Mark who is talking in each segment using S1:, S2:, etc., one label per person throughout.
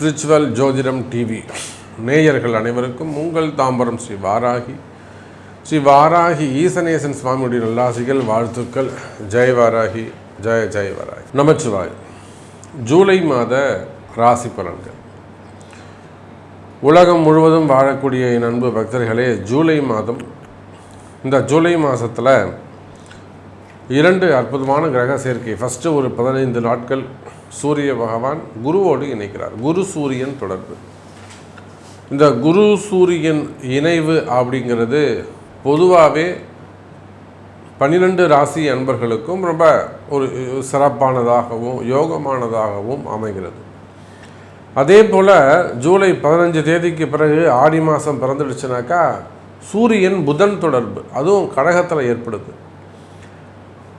S1: Spiritual ஜோதிடம் TV. நேயர்கள் அனைவருக்கும் உங்கள் தாம்பரம் ஸ்ரீ வாராகி. ஸ்ரீ வாராகி ஈசனேசன் சுவாமியுடைய நல்லாசிகள் வாழ்த்துக்கள். ஜெய் வாராகி ஜெய ஜெய வாராகி. நமச்சிவாய் ஜூலை மாத ராசி பலன்கள். உலகம் முழுவதும் வாழக்கூடிய என் அன்பு பக்தர்களே ஜூலை மாதம் இந்த ஜூலை மாதத்தில் இரண்டு அற்புதமான கிரக சேர்க்கை. ஃபஸ்ட்டு ஒரு பதினைந்து நாட்கள் சூரிய பகவான் குருவோடு இணைக்கிறார். குரு சூரியன் தொடர்பு. இந்த குரு சூரியன் இணைவு அப்படிங்கிறது பொதுவாகவே பன்னிரெண்டு ராசி அன்பர்களுக்கும் ரொம்ப ஒரு சிறப்பானதாகவும் யோகமானதாகவும் அமைகிறது. அதே போல் ஜூலை பதினஞ்சு தேதிக்கு பிறகு ஆடி மாதம் பிறந்துடுச்சுனாக்கா சூரியன் புதன் தொடர்பு. அதுவும் கடகத்தில் ஏற்படுது.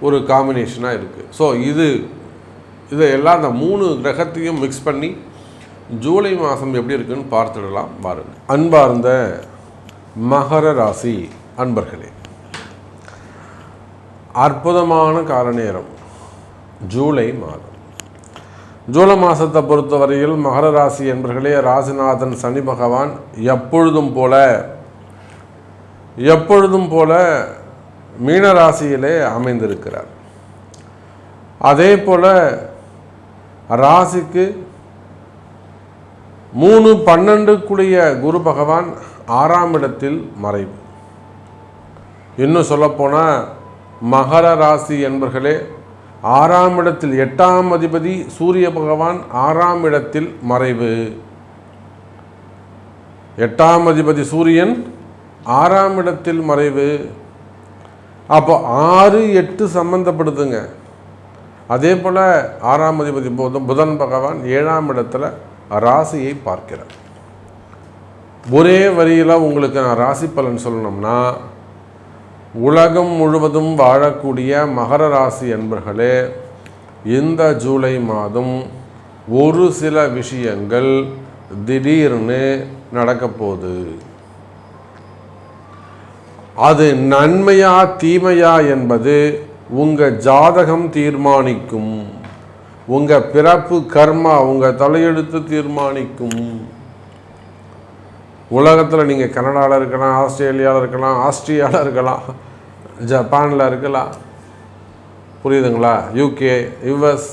S1: ஒரு காம்பினேஷனாக இருக்குது ஸோ இது இதையெல்லாம் அந்த மூணு கிரகத்தையும் மிக்ஸ் பண்ணி ஜூலை மாதம் எப்படி இருக்குன்னு பார்த்துடலாம் பாருங்க அன்பார்ந்த மகர ராசி அன்பர்களே அற்புதமான கால நேரம் ஜூலை மாதம். ஜூலை மாதத்தை பொறுத்தவரையில் மகர ராசி என்பர்களே ராசிநாதன் சனி பகவான் எப்பொழுதும் போல எப்பொழுதும் போல மீனராசியிலே அமைந்திருக்கிறார். அதே போல ராசிக்கு மூணு பன்னெண்டுக்குரிய குரு பகவான் ஆறாம் இடத்தில் மறைவு. இன்னும் சொல்லப்போனால் மகர ராசி என்பர்களே ஆறாம் இடத்தில் எட்டாம் அதிபதி சூரிய பகவான் ஆறாம் இடத்தில் மறைவு. எட்டாம் அதிபதி சூரியன் ஆறாம் இடத்தில் மறைவு. அப்போ ஆறு எட்டு சம்மந்தப்படுதுங்க அதே போல் ஆறாம் அதிபதி புதன் புதன் பகவான் ஏழாம் இடத்துல ராசியை பார்க்கிறார். ஒரே வரியில் உங்களுக்கு நான் ராசி பலன் சொல்லணும்னா உலகம் முழுவதும் வாழக்கூடிய மகர ராசி என்பர்களே இந்த ஜூலை மாதம் ஒரு சில விஷயங்கள் திடீர்னு நடக்கப்போகுது அது நன்மையா தீமையா என்பது உங்கள் ஜாதகம் தீர்மானிக்கும். உங்கள் பிறப்பு கர்மா உங்கள் தலையெழுத்து தீர்மானிக்கும். உலகத்தில் நீங்கள் கனடாவில் இருக்கலாம் ஆஸ்திரேலியாவில் இருக்கலாம் ஆஸ்திரியாவில் இருக்கலாம் ஜப்பானில் இருக்கலாம். புரியுதுங்களா? யூகே யுஎஸ்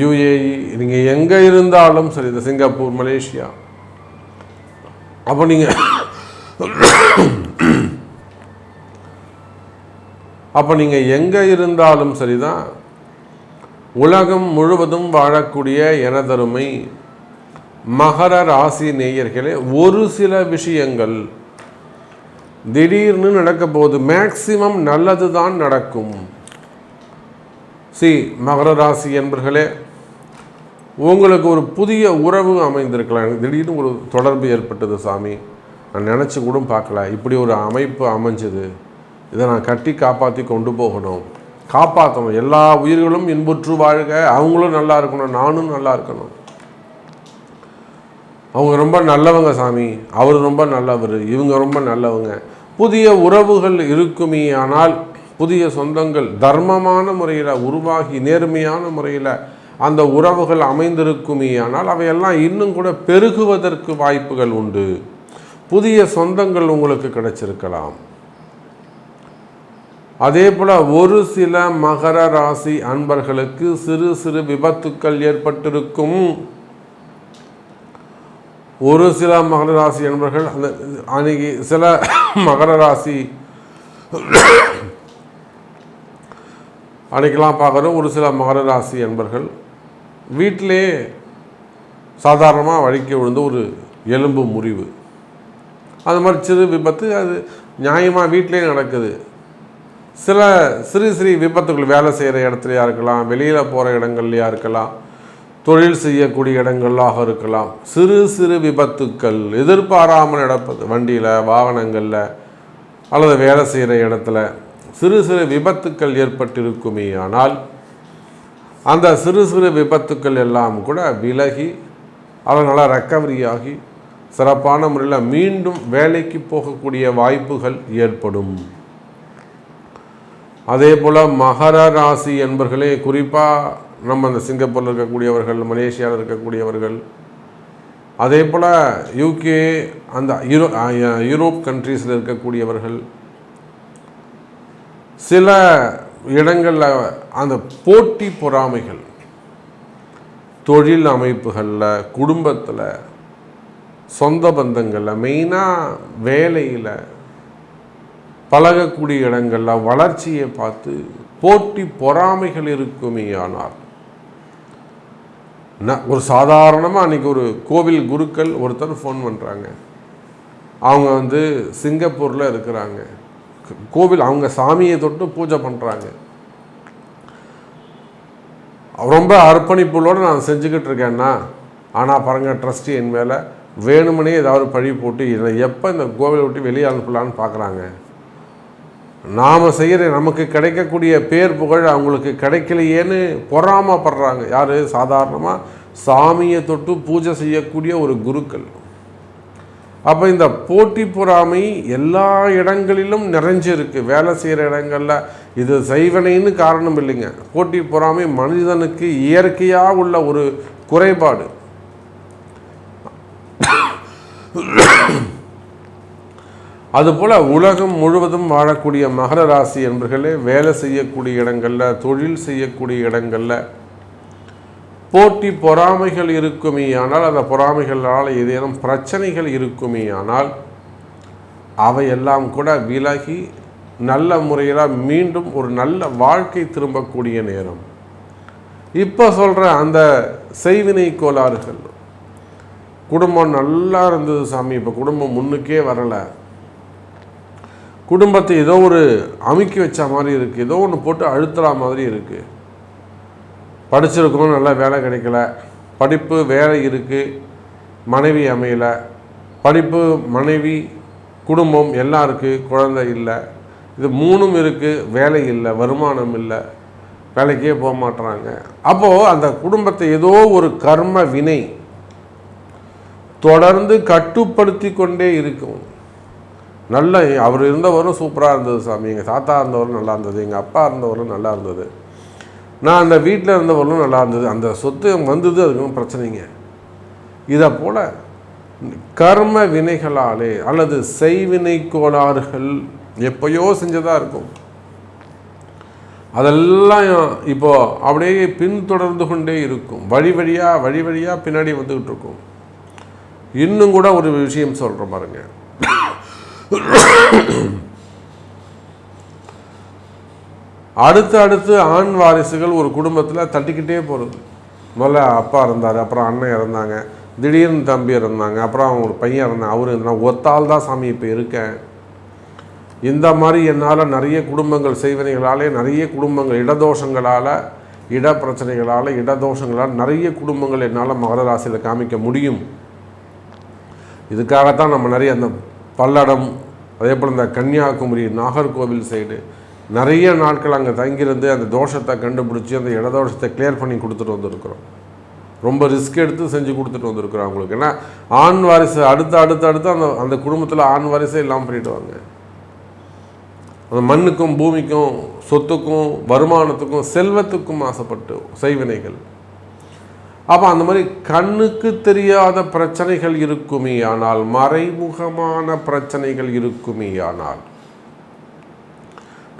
S1: யுஏஇ நீங்கள் எங்கே இருந்தாலும் சரி இந்த சிங்கப்பூர் மலேசியா. அப்போ நீங்கள் அப்போ நீங்கள் எங்கே இருந்தாலும் சரிதான். உலகம் முழுவதும் வாழக்கூடிய எனதருமை மகர ராசி நேயர்களே ஒரு சில விஷயங்கள் திடீர்னு நடக்க போகுது. மேக்சிமம் நல்லது தான் நடக்கும். சி மகர ராசி என்பர்களே உங்களுக்கு ஒரு புதிய உறவு அமைந்திருக்கலாம். எனக்கு திடீர்னு ஒரு தொடர்பு ஏற்பட்டது சாமி. நான் நினச்சி கூட பார்க்கல. இப்படி ஒரு அமைப்பு அமைஞ்சது. இதை நான் கட்டி காப்பாற்றி கொண்டு போகணும். காப்பாற்றணும் எல்லா உயிர்களும் இன்புற்று வாழ்க. அவங்களும் நல்லா இருக்கணும். நானும் நல்லா இருக்கணும். அவங்க ரொம்ப நல்லவங்க சாமி. அவர் ரொம்ப நல்லவர். இவங்க ரொம்ப நல்லவங்க. புதிய உறவுகள் இருக்குமே. ஆனால் புதிய சொந்தங்கள் தர்மமான முறையில் உருவாகி நேர்மையான முறையில் அந்த உறவுகள் அமைந்திருக்குமே. ஆனால் அவையெல்லாம் இன்னும் கூட பெருகுவதற்கு வாய்ப்புகள் உண்டு. புதிய சொந்தங்கள் உங்களுக்கு கிடைச்சிருக்கலாம். அதே போல ஒரு சில மகர ராசி அன்பர்களுக்கு சிறு சிறு விபத்துக்கள் ஏற்பட்டிருக்கும். ஒரு சில மகர ராசி அன்பர்கள் அந்த அன்னைக்கு சில மகர ராசி அன்னைக்கெல்லாம் பார்க்குறோம் ஒரு சில மகர ராசி அன்பர்கள். வீட்டிலே சாதாரணமாக வழிக்க விழுந்த ஒரு எலும்பு முறிவு. அது மாதிரி சிறு விபத்து அது நியாயமாக வீட்டிலே நடக்குது. சில சிறு சிறு விபத்துகள் வேலை செய்கிற இடத்துலையாக இருக்கலாம் வெளியில் போகிற இடங்கள்லையா இருக்கலாம் தொழில் செய்யக்கூடிய இடங்களாக இருக்கலாம். சிறு சிறு விபத்துக்கள் எதிர்பாராமல் நடப்பது வண்டியில் வாகனங்களில் அல்லது வேலை செய்கிற இடத்துல சிறு சிறு விபத்துக்கள் ஏற்பட்டிருக்குமே. ஆனால் அந்த சிறு சிறு விபத்துக்கள் எல்லாம் கூட விலகி அதனால் ரெக்கவரி ஆகி சிறப்பான முறையில் மீண்டும் வேலைக்கு போகக்கூடிய வாய்ப்புகள் ஏற்படும். அதே போல் மகர ராசி என்பர்களே குறிப்பாக நம்ம அந்த சிங்கப்பூரில் இருக்கக்கூடியவர்கள் மலேசியாவில் இருக்கக்கூடியவர்கள் அதே போல் யூகே அந்த யூரோ யூரோப் கண்ட்ரீஸில் இருக்கக்கூடியவர்கள் சில இடங்களில் அந்த போட்டி பொறாமைகள் தொழில் அமைப்புகளில் குடும்பத்தில் சொந்த பந்தங்களில் மெயினாக வேலையில் பழகக்கூடிய இடங்களில் வளர்ச்சியை பார்த்து போட்டி பொறாமைகள் இருக்குமே ஆனால். ஒரு சாதாரணமாக அன்றைக்கி ஒரு கோவில் குருக்கள் ஒருத்தர் ஃபோன் பண்ணுறாங்க அவங்க வந்து சிங்கப்பூரில் இருக்கிறாங்க. கோவில் அவங்க சாமியை தொட்டு பூஜை பண்ணுறாங்க ரொம்ப அர்ப்பணிப்புள்ளோடு நான் செஞ்சுக்கிட்டு இருக்கேன்னா ஆனால் பாருங்கள் ட்ரஸ்டி என் மேலே வேணுமனே ஏதாவது பழி போட்டு இதில் எப்போ இந்த கோவிலை விட்டு வெளியே அனுப்பலான்னு பார்க்குறாங்க நாம் செய்கிற நமக்கு கிடைக்கக்கூடிய பேர் புகழ் அவங்களுக்கு கிடைக்கலையேன்னு பொறாமப்படுறாங்க. யார்? சாதாரணமாக சாமியை தொட்டு பூஜை செய்யக்கூடிய ஒரு குருக்கள். அப்போ இந்த போட்டி பொறாமை எல்லா இடங்களிலும் நிறைஞ்சிருக்கு. வேலை செய்கிற இடங்களில் இது செய்வனைன்னு காரணம் இல்லைங்க. போட்டி பொறாமை மனிதனுக்கு இயற்கையாக உள்ள ஒரு குறைபாடு. அதுபோல் உலகம் முழுவதும் வாழக்கூடிய மகர ராசி என்பர்களே வேலை செய்யக்கூடிய இடங்களில் தொழில் செய்யக்கூடிய இடங்களில் போட்டி பொறாமைகள் இருக்குமே ஆனால் அந்த பொறாமைகளால் ஏதேனும் பிரச்சனைகள் இருக்குமே ஆனால் அவையெல்லாம் கூட விலகி நல்ல முறையில் மீண்டும் ஒரு நல்ல வாழ்க்கை திரும்பக்கூடிய நேரம். இப்போ சொல்கிற அந்த செய்வினை கோளாறுகள். குடும்பம் நல்லா இருந்தது சாமி இப்போ குடும்பம் முன்னுக்கே வரலை. குடும்பத்தை ஏதோ ஒரு அமுக்கி வச்ச மாதிரி இருக்குது ஏதோ ஒன்று போட்டு அழுத்துற மாதிரி இருக்குது படிச்சிருக்கோம் நல்லா வேலை கிடைக்கல. படிப்பு வேலை இருக்குது மனைவி அமையலை. படிப்பு மனைவி குடும்பம் எல்லாம் இருக்குது குழந்தை இல்லை. இது மூணும் இருக்குது வேலை இல்லை. வருமானம் இல்லை. வேலைக்கே போக மாட்டுறாங்க அப்போது அந்த குடும்பத்தை ஏதோ ஒரு கர்ம வினை தொடர்ந்து கட்டுப்படுத்தி கொண்டே இருக்கும். நல்ல அவர் இருந்தவரும் சூப்பராக இருந்தது சாமி. எங்கள் தாத்தா இருந்தவரும் நல்லா இருந்தது எங்கள் அப்பா இருந்தவரும் நல்லா இருந்தது. நான் அந்த வீட்டில் இருந்தவர்களும் நல்லா இருந்தது. அந்த சொத்து வந்தது அதுக்கும் பிரச்சனைங்க. இதை போல் கர்ம வினைகளாலே அல்லது செய்வினை கோளாறுகள் எப்பயோ செஞ்சதாக இருக்கும். அதெல்லாம் இப்போது அப்படியே பின்தொடர்ந்து கொண்டே இருக்கும். வழி வழியாக வழி வழியாக பின்னாடி வந்துக்கிட்டு இருக்கும். இன்னும் கூட ஒரு விஷயம் சொல்கிற பாருங்க. அடுத்து அடுத்து ஆண் வாரிசுகள் ஒரு குடும்பத்தில் தட்டிக்கிட்டே போகிறது முதல்ல அப்பா இருந்தார் அப்புறம் அண்ணன் இறந்தாங்க திடீர்னு தம்பி இருந்தாங்க அப்புறம் அவங்க ஒரு பையன் இருந்தாங்க அவர் நான் ஒத்தால் தான் சாமி இப்போ இருக்கேன். இந்த மாதிரி என்னால் நிறைய குடும்பங்கள் செய்வனைகளாலே நிறைய குடும்பங்கள் இடதோஷங்களால் இட பிரச்சனைகளால் இடதோஷங்களால் நிறைய குடும்பங்கள் என்னால் மகர ராசியில் காமிக்க முடியும். இதுக்காகத்தான் நம்ம நிறைய அந்த பல்லடம் அதே போல் இந்த கன்னியாகுமரி நாகர்கோவில் சைடு நிறைய நாட்கள் அங்கே தங்கியிருந்து அந்த தோஷத்தை கண்டுபிடிச்சி அந்த இடதோஷத்தை கிளியர் பண்ணி கொடுத்துட்டு வந்திருக்கிறோம். ரொம்ப ரிஸ்க் எடுத்து செஞ்சு கொடுத்துட்டு வந்திருக்கிறோம் அவங்களுக்கு. ஏன்னா ஆண் வாரிசு அடுத்து அடுத்து அடுத்து அந்த அந்த குடும்பத்தில் ஆண் வாரிசே இல்லாமல் பண்ணிவிடுவாங்க அந்த மண்ணுக்கும் பூமிக்கும் சொத்துக்கும் வருமானத்துக்கும் செல்வத்துக்கும் ஆசைப்பட்டு செய்வினைகள். அப்போ அந்த மாதிரி கண்ணுக்கு தெரியாத பிரச்சனைகள் இருக்குமே ஆனால் மறைமுகமான பிரச்சனைகள் இருக்குமே ஆனால்.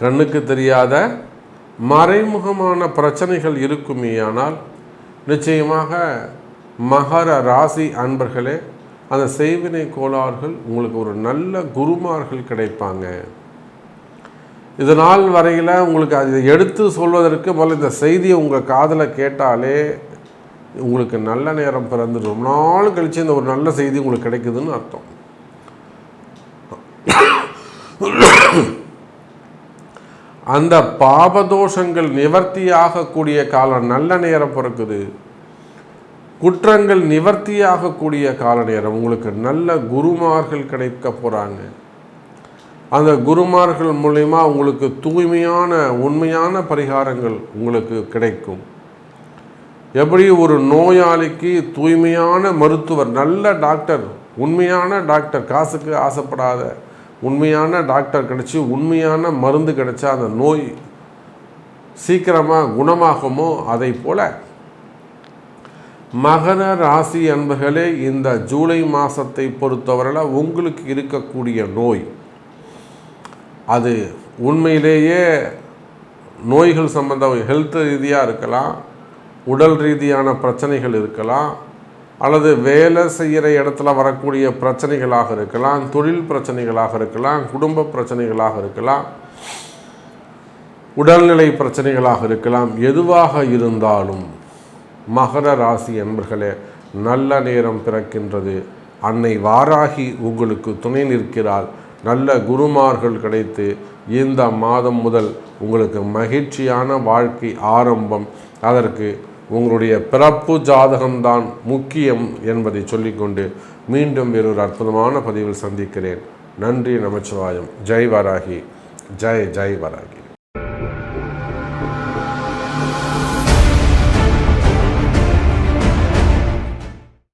S1: கண்ணுக்கு தெரியாத மறைமுகமான பிரச்சனைகள் இருக்குமே ஆனால் நிச்சயமாக மகர ராசி அன்பர்களே அந்த செய்வினை கோளாறுகள் உங்களுக்கு ஒரு நல்ல குருமார்கள் கிடைப்பாங்க. இது நாள் வரையில் உங்களுக்கு அதை எடுத்து சொல்வதற்கு முதல்ல இந்த செய்தியை உங்கள் காதில் கேட்டாலே உங்களுக்கு நல்ல நேரம் பிறந்து ரொம்ப நாள் கழித்து இந்த ஒரு நல்ல செய்தி உங்களுக்கு கிடைக்குதுன்னு அர்த்தம். அந்த பாபதோஷங்கள் நிவர்த்தியாகக்கூடிய காலம் நல்ல நேரம் பிறக்குது. குற்றங்கள் நிவர்த்தியாகக்கூடிய கால நேரம் உங்களுக்கு நல்ல குருமார்கள் கிடைக்க போகிறாங்க அந்த குருமார்கள் மூலயமா உங்களுக்கு தூய்மையான உண்மையான பரிகாரங்கள் உங்களுக்கு கிடைக்கும். எப்படி ஒரு நோயாளிக்கு தூய்மையான மருத்துவர் நல்ல டாக்டர் உண்மையான டாக்டர் காசுக்கு ஆசைப்படாத உண்மையான டாக்டர் கிடச்சி உண்மையான மருந்து கிடச்சா அந்த நோய் சீக்கிரமாக குணமாகுமோ? அதை போல் மகர ராசி அன்பர்களே இந்த ஜூலை மாதத்தை பொறுத்தவரையில் உங்களுக்கு இருக்கக்கூடிய நோய் அது உண்மையிலேயே நோய்கள் சம்பந்தம் ஹெல்த் ரீதியாக இருக்கலாம் உடல் ரீதியான பிரச்சனைகள் இருக்கலாம் அல்லது வேலை செய்கிற இடத்துல வரக்கூடிய பிரச்சனைகளாக இருக்கலாம் தொழில் பிரச்சனைகளாக இருக்கலாம் குடும்ப பிரச்சனைகளாக இருக்கலாம் உடல்நிலை பிரச்சனைகளாக இருக்கலாம். எதுவாக இருந்தாலும் மகர ராசி என்பர்களே நல்ல நேரம் பிறக்கின்றது. அன்னை வாராகி உங்களுக்கு துணை நிற்கிறாள். நல்ல குருமார்கள் கிடைத்து இந்த மாதம் முதல் உங்களுக்கு மகிழ்ச்சியான வாழ்க்கை ஆரம்பம். அதற்கு உங்களுடைய பிறப்பு ஜாதகம்தான் முக்கியம் என்பதை சொல்லிக்கொண்டு மீண்டும் வேறொரு அற்புதமான பதிவில் சந்திக்கிறேன். நன்றி நமச்சிவாயம். ஜெய் வராகி. ஜெய் ஜெய் வராகி.